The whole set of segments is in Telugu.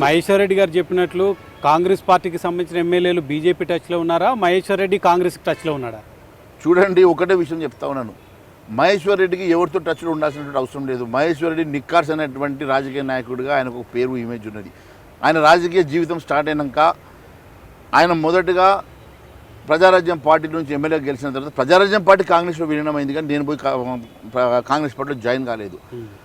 మహేశ్వర్ రెడ్డి గారు చెప్పినట్లు కాంగ్రెస్ పార్టీకి సంబంధించిన ఎమ్మెల్యేలు బీజేపీ టచ్లో ఉన్నారా? మహేశ్వర్ రెడ్డి కాంగ్రెస్ టచ్లో ఉన్నాడా? చూడండి ఒకటే విషయం చెప్తా ఉన్నాను. మహేశ్వర్ రెడ్డికి ఎవరితో టచ్లో ఉండాల్సినటువంటి అవసరం లేదు. మహేశ్వర్ రెడ్డి నిక్కార్స్ అనేటువంటి రాజకీయ నాయకుడిగా ఆయనకు ఒక పేరు ఇమేజ్ ఉన్నది. ఆయన రాజకీయ జీవితం స్టార్ట్ అయినాక ఆయన మొదటగా ప్రజారాజ్యం పార్టీ నుంచి ఎమ్మెల్యే గెలిచిన తర్వాత ప్రజారాజ్యం పార్టీ కాంగ్రెస్లో విలీనమైంది కానీ నేను పోయి కాంగ్రెస్ పార్టీలో జాయిన్ కాలేదు.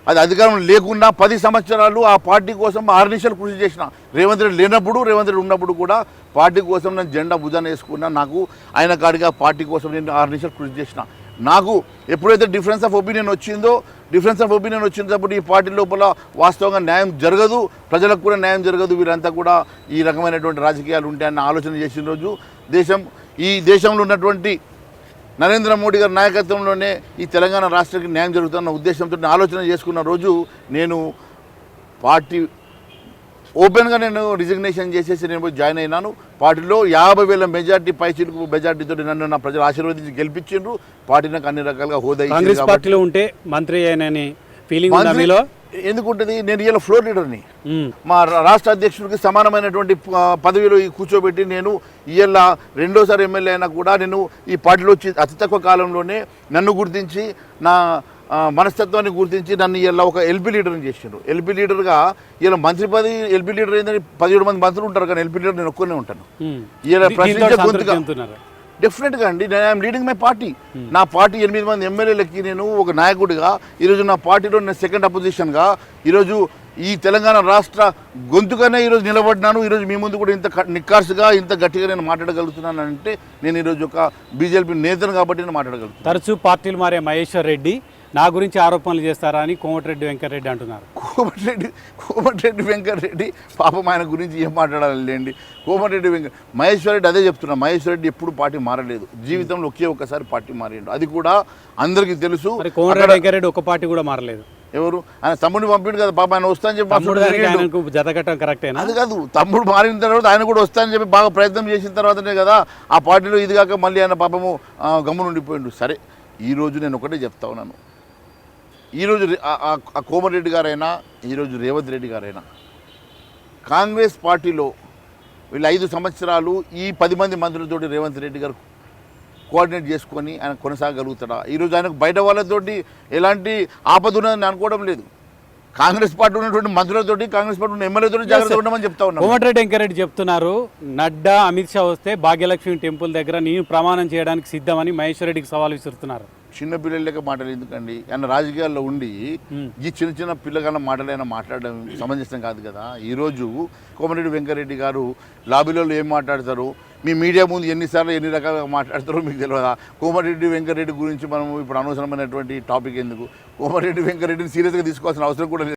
అది అధికారం లేకుండా పది సంవత్సరాలు ఆ పార్టీ కోసం ఆరు నిమిషాలు కృషి చేసిన. రేవంత్ రెడ్డి లేనప్పుడు రేవంత్ రెడ్డి ఉన్నప్పుడు కూడా పార్టీ కోసం నేను జెండా భుజాన వేసుకున్నా. నాకు ఆయన కాడిగా పార్టీ కోసం నేను ఆరు నిమిషాలు కృషి చేసిన. నాకు ఎప్పుడైతే డిఫరెన్స్ ఆఫ్ ఒపీనియన్ వచ్చిందో డిఫరెన్స్ ఆఫ్ ఒపీనియన్ వచ్చినప్పుడు ఈ పార్టీ లోపల వాస్తవంగా న్యాయం జరగదు ప్రజలకు కూడా న్యాయం జరగదు. వీరంతా కూడా ఈ రకమైనటువంటి రాజకీయాలు ఉంటాయన్న ఆలోచన చేసిన రోజు దేశం ఈ దేశంలో ఉన్నటువంటి నరేంద్ర మోడీ గారి నాయకత్వంలోనే ఈ తెలంగాణ రాష్ట్రానికి న్యాయం జరుగుతున్న ఉద్దేశంతో ఆలోచన చేసుకున్న రోజు నేను పార్టీ ఓపెన్గా నేను రిజిగ్నేషన్ చేసేసి నేను జాయిన్ అయినాను. పార్టీలో యాభై వేల మెజార్టీ పైచిలకు మెజార్టీతో నన్ను నా ప్రజలు ఆశీర్వదించి గెలిపించిండ్రు. పార్టీ నాకు అన్ని రకాలుగా హోదా కాంగ్రెస్ పార్టీలో ఉంటే మంత్రి అయినని ఫీలింగ్ మీలో? ఎందుకు ఉంటుంది నేను ఇలా ఫ్లోర్ లీడర్ని. మా రాష్ట్ర అధ్యక్షుడికి సమానమైనటువంటి పదవిలో కూర్చోబెట్టి నేను ఇవాళ రెండోసారి ఎమ్మెల్యే అయినా కూడా నేను ఈ పార్టీలో వచ్చి అతి తక్కువ కాలంలోనే నన్ను గుర్తించి నా మనస్తత్వాన్ని గుర్తించి నన్ను ఇలా ఒక ఎల్పీ లీడర్ని చేసిండ్రు ఎల్పీ లీడర్గా ఇలా మంత్రి పదవి ఎల్పీ లీడర్ ఏంటంటే పదిహేడు మంది మంత్రులు ఉంటారు కానీ ఎల్పీ లీడర్ నేను ఒక్కనే ఉంటాను. ఇలా ప్రశ్నించే గొంతుగా. డెఫినెట్గా అండి. నేను ఐఎమ్ లీడింగ్ మై పార్టీ నా పార్టీ ఎనిమిది మంది ఎమ్మెల్యేలకి నేను ఒక నాయకుడిగా ఈరోజు నా పార్టీలో నేను సెకండ్ అపోజిషన్గా ఈరోజు ఈ తెలంగాణ రాష్ట్ర గొంతుగానే ఈరోజు నిలబడినాను. ఈరోజు మీ ముందు కూడా ఇంత క- నిక్కార్సుగా ఇంత గట్టిగా నేను మాట్లాడగలుగుతున్నాను అంటే నేను ఈరోజు ఒక బీజేపీ నేతను కాబట్టి నేను మాట్లాడగలుగుతాను తరచూ పార్టీలు మారే మహేశ్వర్ రెడ్డి. నా గురించి ఆరోపణలు చేస్తారా అని కోమటిరెడ్డి వెంకటరెడ్డి అంటున్నారు. కోమటిరెడ్డి కోమటిరెడ్డి వెంకటరెడ్డి పాపం ఆయన గురించి ఏం మాట్లాడాలండి? కోమటిరెడ్డి వెంకట మహేశ్వర్ రెడ్డి అదే చెప్తున్నా మహేశ్వర్ రెడ్డి ఎప్పుడు పార్టీ మారలేదు. జీవితంలో ఒకే ఒక్కసారి పార్టీ మారిండు. అది కూడా అందరికీ తెలుసు. కోమటిరెడ్డి వెంకటరెడ్డి ఒక పార్టీ కూడా మారలేదు. ఎవరు? ఆయన తమ్ముడిని పంపిండు కదా పాప ఆయన వస్తా అని చెప్పి జతకట్టడం కరెక్టేనా? అది కాదు తమ్ముడు మారిన తర్వాత ఆయన కూడా వస్తా అని చెప్పి బాగా ప్రయత్నం చేసిన తర్వాతనే కదా ఆ పార్టీలో ఇది కాక మళ్ళీ ఆయన పాపము ఆ, గమ్మున ఉండిపోయిండు సరే ఈరోజు నేను ఒకటే చెప్తా ఉన్నాను. ఈరోజు ఆ- కోమరెడ్డి గారైనా ఈరోజు రేవంత్ రెడ్డి గారైనా కాంగ్రెస్ పార్టీలో వీళ్ళు ఐదు సంవత్సరాలు ఈ పది మంది మంత్రులతోటి రేవంత్ రెడ్డి గారు కోఆర్డినేట్ చేసుకొని ఆయన కొనసాగలుగుతాడా? ఈరోజు ఆయనకు బయట వాళ్ళతోటి ఎలాంటి ఆపద ఉన్నదని అనుకోవడం లేదు. కాంగ్రెస్ పార్టీ ఉన్నటువంటి మంత్రులతోటి కాంగ్రెస్ పార్టీ ఉన్న ఎమ్మెల్యేతోటి జాగ్రత్త ఉండమని చెప్తా ఉన్నాను. కోమటిరెడ్డి వెంకరెడ్డి చెప్తున్నారు నడ్డా అమిత్ షా వస్తే భాగ్యలక్ష్మి టెంపుల్ దగ్గర నేను ప్రమాణం చేయడానికి సిద్ధమని మహేశ్వర్ రెడ్డికి సవాల్ విసురుతున్నారు. చిన్న పిల్లలకి మాటలు ఎందుకండి? ఆయన రాజకీయాల్లో ఉండి. ఈ చిన్న చిన్న పిల్లగాళ్ళ మాటలైనా మాట్లాడడం సమంజసం కాదు కదా? ఈరోజు కోమరెడ్డి వెంకరెడ్డి గారు లాబీలలో ఏం మాట్లాడతారు? మీ మీడియా ముందు ఎన్నిసార్లు ఎన్ని రకాలుగా మాట్లాడతారో మీకు తెలియదా? కోమరెడ్డి వెంకరెడ్డి గురించి మనం ఇప్పుడు అనవసరమైనటువంటి టాపిక్ ఎందుకు? కోమరెడ్డి వెంకరెడ్డిని సీరియస్గా తీసుకోవాల్సిన అవసరం కూడా లేదు.